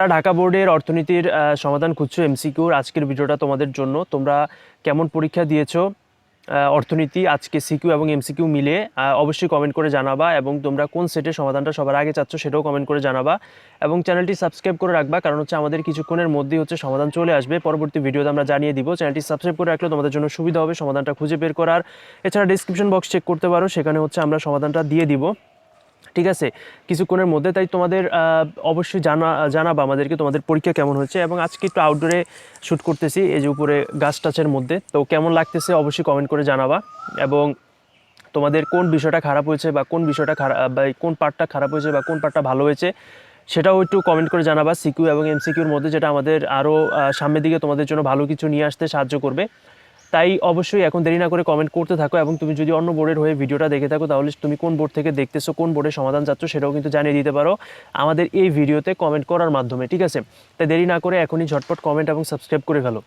ঢাকা বোর্ডের অর্থনীতির সমাধান খুঁজছো, এমসিকিউর। আজকের ভিডিওটা তোমাদের জন্য। তোমরা কেমন পরীক্ষা দিয়েছ অর্থনীতি, আজকে সিকিউ এবং এমসিকিউ মিলে অবশ্যই কমেন্ট করে জানাবা এবং তোমরা কোন সেটের সমাধানটা সবার আগে চাচ্ছ সেটাও কমেন্ট করে জানাবা এবং চ্যানেলটি সাবস্ক্রাইব করে রাখবা, কারণ হচ্ছে আমাদের কিছুক্ষণের মধ্যেই হচ্ছে সমাধান চলে আসবে। পরবর্তী ভিডিওতে আমরা জানিয়ে দিব। চ্যানেলটি সাবস্ক্রাইব করে রাখলে তোমাদের জন্য সুবিধা হবে সমাধানটা খুঁজে বের করার। এছাড়া ডিসক্রিপশন বক্স চেক করতে পারো, সেখানে হচ্ছে আমরা সমাধানটা দিয়ে দিব। ঠিক আছে? কিছুক্ষণের মধ্যে তাই তোমাদের অবশ্যই জানা, জানাবা আমাদেরকে তোমাদের পরীক্ষা কেমন হচ্ছে এবং আজকে একটু আউটডোরে শ্যুট করতেছি, এই যে উপরে গাছ টাছের মধ্যে। তো কেমন লাগতেছে অবশ্যই কমেন্ট করে জানাবা এবং তোমাদের কোন বিষয়টা খারাপ হয়েছে বা কোন বিষয়টা খারাপ বা কোন পার্টটা খারাপ হয়েছে বা কোন পার্টটা ভালো হয়েছে, সেটাও একটু কমেন্ট করে জানাবা। সিকিউ এবং এমসিকিউর মধ্যে যেটা আমাদের আরও সামনের দিকে তোমাদের জন্য ভালো কিছু নিয়ে আসতে সাহায্য করবে। তাই অবশ্যই এখন দেরি না করে কমেন্ট করতে থাকো এবং তুমি যদি অন্য বোর্ডের হয়ে ভিডিওটা দেখে থাকো, তাহলে তুমি কোন বোর্ড থেকে দেখতেছো, কোন বোর্ডের সমাধান চাচ্ছ সেটাও কিন্তু জানিয়ে দিতে পারো। আমাদের এই ভিডিওতে কমেন্ট করার মাধ্যমে, ঠিক আছে? তাই দেরি না করে এখনই ঝটপট কমেন্ট এবং সাবস্ক্রাইব করে ফেলো।